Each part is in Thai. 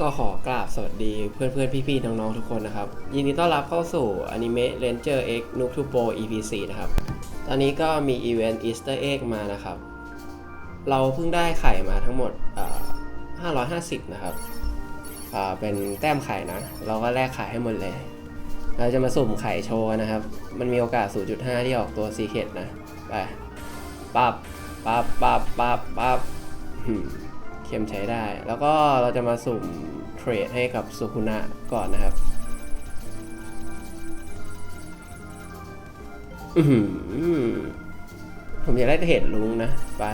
ก็ขอกราบสวัสดีเพื่อนเพื่อนๆ พี่ๆ น้องๆ ทุกคนนะครับ ยินดีต้อนรับเข้าสู่อนิเมะ Ranger X Noob to Pro EP 4นะครับ ตอนนี้ก็มีอีเวนต์ Easter Egg มานะครับ เราเพิ่งได้ไข่มาทั้งหมด 550 นะครับ เป็นแต้มไข่นะ เราก็แลกไข่ให้หมดเลย เราจะมาสุ่มไข่โชว์นะครับ มันมีโอกาส 0.5 ที่ออกตัว Secret นะ ไป ปับปับปับปับปับหืม เข้มใช้ได้ แล้วก็เราจะมาสุ่มเทรดให้กับสุคุนะก่อนนะครับอือหือผมอยากได้เทรดลุงนะ ไป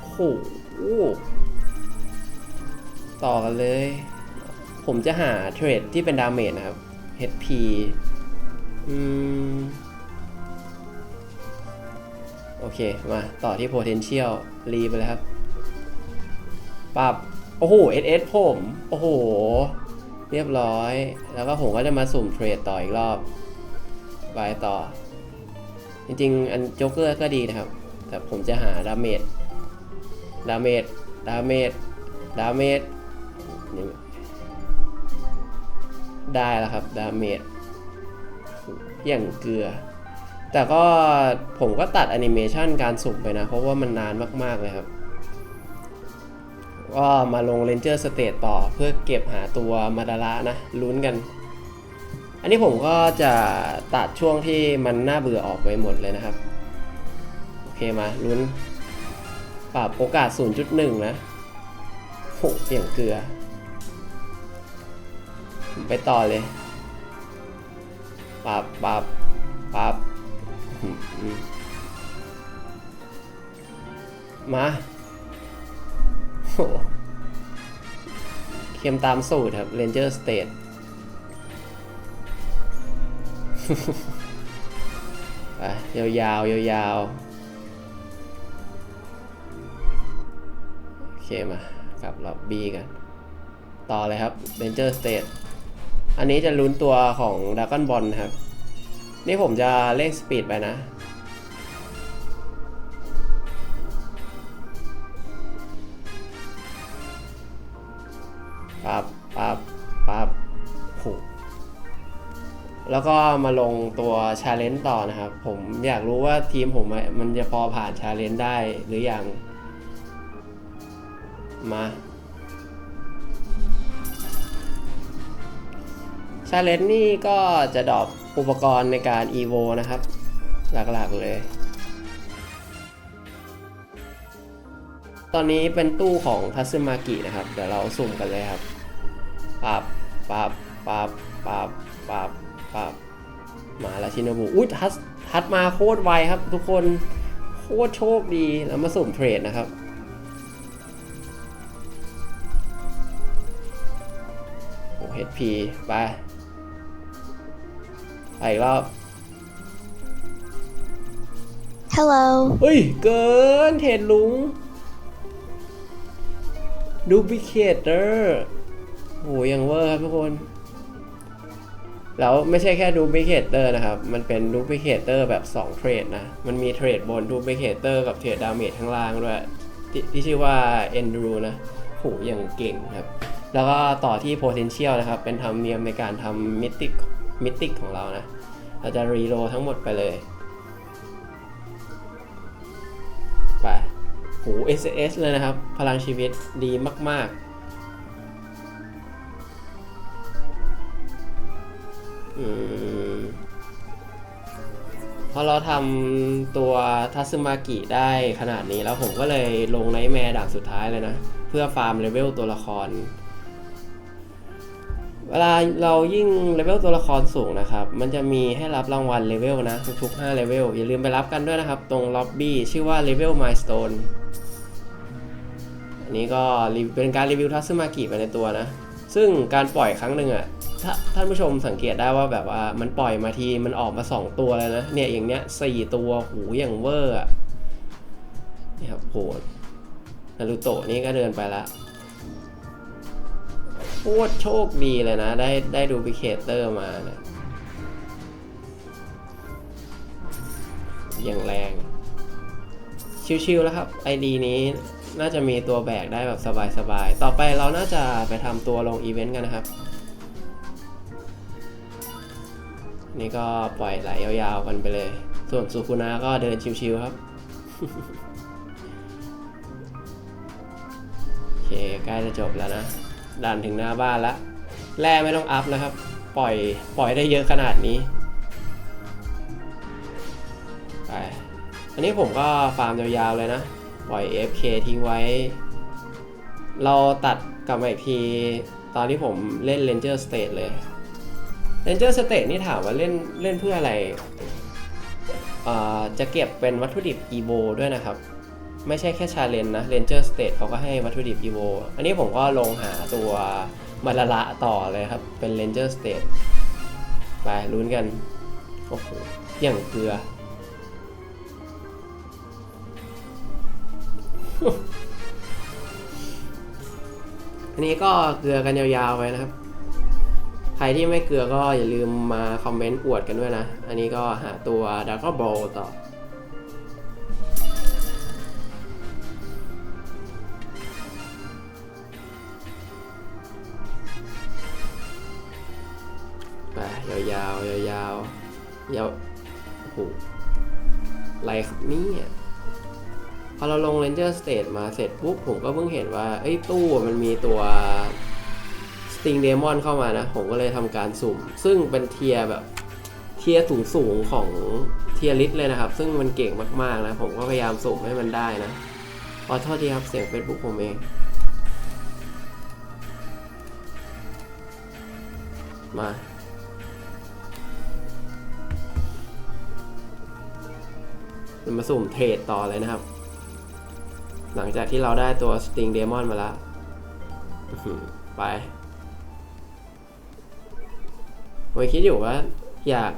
โอ้โหต่อกันเลย ผมจะหาเทรดที่เป็นดาเมจนะครับ HP อืม โอเค มาต่อที่ potential รีไปเลยครับปรับโอ้โห SS ผม โอ้โห เรียบร้อย แล้วก็ผมก็จะมาสุ่มเทรดต่ออีกรอบไปต่อ จริงๆ อันโจ๊กเกอร์ก็ดีนะครับ แต่ผมจะหาดาเมจ ดาเมจ ดาเมจ ดาเมจ ได้แล้วครับ ดาเมจ อย่างเกลือ แต่ก็ผมก็ตัดแอนิเมชันการสุ่มไปนะ เพราะว่ามันนานมาก ๆ เลยครับ ก็มาลง Ranger State ต่อเพื่อเก็บหาตัวมาดาระนะ ลุ้นกัน อันนี้ผมก็จะตัดช่วงที่มันน่าเบื่อออกไปหมดเลยนะครับ โอเคมาลุ้น ปรับโอกาส 0.1 นะโหเปลี่ยนเกลือ ไปต่อเลย ปรับปรับปรับ มาโหเข้มตามสูตรครับ Ranger State ไปยาวๆยาวๆโอเคมากลับล็อบบี้กัน ต่อเลยครับ Ranger State อันนี้จะลุ้นตัวของ Dragon Ball นะครับ นี่ผมจะเร่งสปีดไปนะ ปับปับปับโหแล้วก็มาลงตัวชาเลนจ์ต่อนะครับ ผมอยากรู้ว่าทีมผมมันจะพอผ่านชาเลนจ์ได้หรืออยัง มา ชาเลนจ์นี่ก็จะดรอปอุปกรณ์ในการ EVO นะครับ หลักๆเลย ตอนนี้เป็นตู้ของทัซึมากินะครับ เดี๋ยวเราสุ่มกันเลยครับปับปับปับปับปับปับมาแล้วชินบุอุ้ยทัสทัดมาโคตรไวครับ ทุกคนโคตรโชคดีแล้วมาสุ่มเทรดนะครับโอ้ HP ไปไป อีกรอบ Hello. เฮ้ย เกินเทรดลุงดูพิเคเตอร์โหยังเวอร์ครับทุกคน แล้วไม่ใช่แค่ดูพิเคเตอร์นะครับ มันเป็นดูพิเคเตอร์แบบ 2 เทรดนะ มันมีเทรดบนดูพิเคเตอร์กับเทรดดาเมจข้างล่างด้วยที่ที่ชื่อว่า e n d u นะโหยังเก่งครับ แล้วก็ต่อที่ potential นะครับ เป็นธรรมเนียมในการทำมิติก มิติกของเรานะ เราจะรีโหลดทั้งหมดไปเลย ไปโห SS เลยนะครับ พลังชีวิตดีมาก ๆ อืมพอเราทำตัวทัซึมากิได้ขนาดนี้แล้วผมก็เลยลงไนท์แมร์ด่านสุดท้ายเลยนะ เพื่อฟาร์มเลเวลตัวละคร เวลาเรายิ่งเลเวลตัวละครสูงนะครับ มันจะมีให้รับรางวัลเลเวลนะ ทุกๆ5เลเวลอย่าลืมไปรับกันด้วยนะครับ ตรงล็อบบี้ชื่อว่าเลเวลมายสเตนอันนี้ก็เป็นการรีวิวทัสมากิไปในตัวนะ ซึ่งการปล่อยครั้งหนึ่งอะถ้าท่านผู้ชมสังเกตได้ว่าแบบว่ามันปล่อยมาทีมันออกมา 2 ตัวแล้วนะ เนี่ยอย่างเนี้ยสี่ตัวหูอย่างเวอร์อะนี่ครับโหนารูโตะนี่ก็เดินไปละ ตรโชคดีเลยนะ ได้ได้ดูพิเคเตอร์มาเนะี่ยอย่างแรง ชิวๆแล้วครับ ID นี้น่าจะมีตัวแบกได้แบบสบายๆ ต่อไปเราน่าจะไปทำตัวลงอีเวนต์กันนะครับ นี่ก็ปล่อยไหลยาวๆกันไปเลย ส่วนสุคุนะก็เดินชิวๆครับ โอเค ใกล้จะจบแล้วนะ ดันถึงหน้าบ้านละแร่ไม่ต้องอัพนะครับ ปล่อยปล่อยได้เยอะขนาดนี้ไปอันนี้ผมก็ฟาร์มยาวๆเลยนะ ปล่อย FK ทิ้งไว้ เราตัดกลับมาอีกที ตอนที่ผมเล่น Ranger State เลย Ranger State นี่ถามว่าเล่นเล่นเพื่ออะไรอ่าจะเก็บเป็นวัตถุดิบ EVO ด้วยนะครับ ไม่ใช่แค่ชาเลนนะ Ranger State เขาก็ให้วัตถุดิบ EVO อันนี้ผมก็ลงหาตัวมาละละต่อเลยครับ เป็น Ranger State ไปลุ้นกัน โอ้โหอย่างเกลือ อันนี้ก็เกลือกันยาวๆไปนะครับ ใครที่ไม่เกลือก็อย่าลืมมาคอมเมนต์อวดกันด้วยนะ อันนี้ก็หาตัวดักก็บอลต่อ ยาวๆยาวยาวโอ้โหไรครับเนี่ยพอเราลง Ranger State มาเสร็จปุ๊บผมก็เพิ่งเห็นว่าเอ้ยตู้มันมีตัว Sting Demon เข้ามานะ ผมก็เลยทำการสุ่ม ซึ่งเป็นเทียแบบเทียสูงสูงของเทียร์ลิสเลยนะครับ ซึ่งมันเก่งมากๆนะ ผมก็พยายามสุ่มให้มันได้นะขอโทษทีครับเสียง Facebook ผมเอง มา มาสุ่มเทรดต่อเลยนะครับ หลังจากที่เราได้ตัว Sting Demon มาแล้วอื้อหือไปผมคิดอยู่ว่าอยาก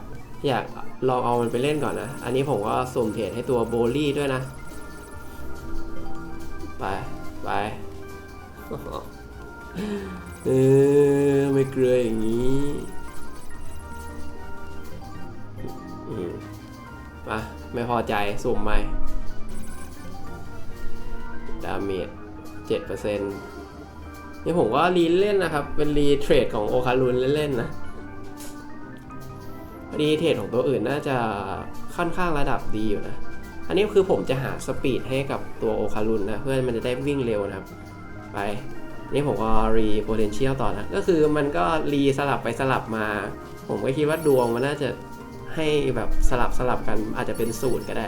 อยากลองเอามันไปเล่นก่อนนะ อันนี้ผมก็สุ่มเทรดให้ตัวโบลี่ด้วยนะ ไป ไปเออไม่เกลืออย่างนี้ ไม่พอใจสุ่มใหม่ดาเมจเจ็ดเปอร์เซ็นต์นี่ผมก็รีเล่นนะครับ เป็นรีเทรดของโอคารุนเล่นๆนะรีเทรดของตัวอื่นน่าจะค่อนข้างระดับดีอยู่นะ อันนี้คือผมจะหาสปีดให้กับตัวโอคารุนนะ เพื่อมันจะได้วิ่งเร็วนะครับ ไปนี่ผมก็รี potential ต่อนะ ก็คือมันก็รีสลับไปสลับมา ผมก็คิดว่าดวงมันน่าจะ ให้แบบสลับสลับกันอาจจะเป็นสูตรก็ได้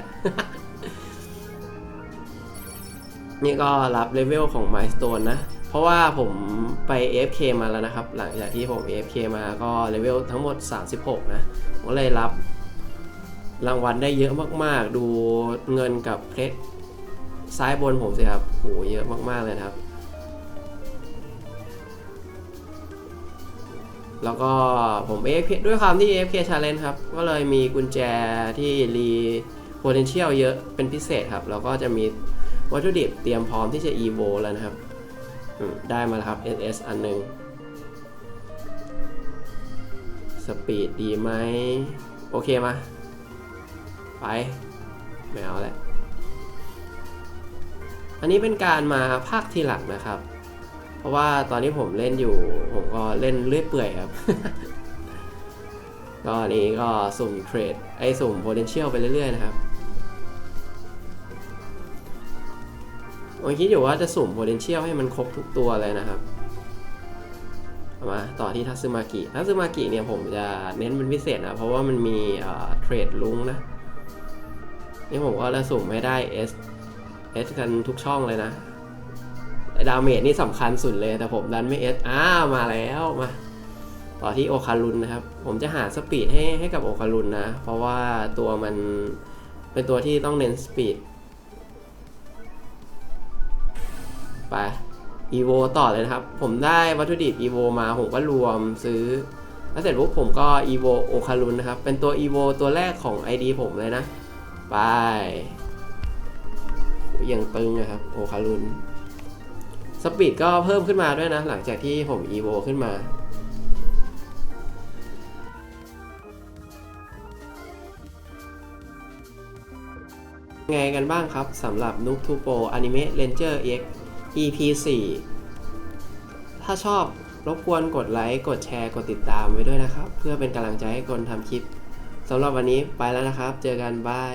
นี่ก็รับเลเวลของ Milestone นะ เพราะว่าผมไป AFK มาแล้วนะครับ หลังจากที่ผม AFK มาก็เลเวลทั้งหมด 36 นะผมก็เลยรับรางวัลได้เยอะมาก ๆ ดูเงินกับเพชรซ้ายบนผมสิครับโหเยอะมาก ๆ เลยนะครับ แล้วก็ผม AFK ด้วยความที่ AFK Challenge ครับ ก็เลยมีกุญแจที่รี potential เยอะเป็นพิเศษครับ แล้วก็จะมีวัตถุดิบเตรียมพร้อมที่จะ evo แล้วนะครับ ได้มาแล้วครับ SS อันหนึ่งสปีดดีไหม โอเคมา ไป ไม่เอาแหละ อันนี้เป็นการมาภาคทีหลังนะครับ เพราะว่าตอนที่ผมเล่นอยู่ ผมก็เล่นเลื่อยเปื่อยครับ ก็นี้ก็สุ่มเทรดไอ้สุ่ม potential ไปเรื่อยๆนะครับผมคิดอยู่ว่าจะสุ่ม potential ให้มันครบทุกตัวเลยนะครับเอามาต่อที่ทัซึมากิทัซึมากิเนี่ยผมจะเน้นเป็นพิเศษนะเพราะว่ามันมีเทรดลุงนะนี่ผมก็จะสุ่มให้ได้ S S กันทุกช่องเลยนะ ดาเมจนี่สำคัญสุดเลยแต่ผมดันไม่ S อ้ามาแล้วมาต่อที่โอคารุนนะครับ ผมจะหาสปีดให้ให้กับโอคารุนนะ เพราะว่าตัวมันเป็นตัวที่ต้องเน้นสปีดไป evo ต่อเลยนะครับ ผมได้วัตถุดิบ evo มาผมก็รวมซื้อ แล้วเสร็จปุ๊บผมก็ evo โอคารุนนะครับ เป็นตัว evo ตัวแรกของ id ผมเลยนะ ไปอยังตึงนะครับ โอคารุน สปีดก็เพิ่มขึ้นมาด้วยนะ หลังจากที่ผม evo ขึ้นมา ไงกันบ้างครับสำหรับ Noob to Pro Anime Ranger X EP 4 ถ้าชอบรบกวนกดไลค์ กดแชร์ กดติดตามไว้ด้วยนะครับ เพื่อเป็นกำลังใจให้คนทำคลิปสำหรับวันนี้ไปแล้วนะครับ เจอกันบาย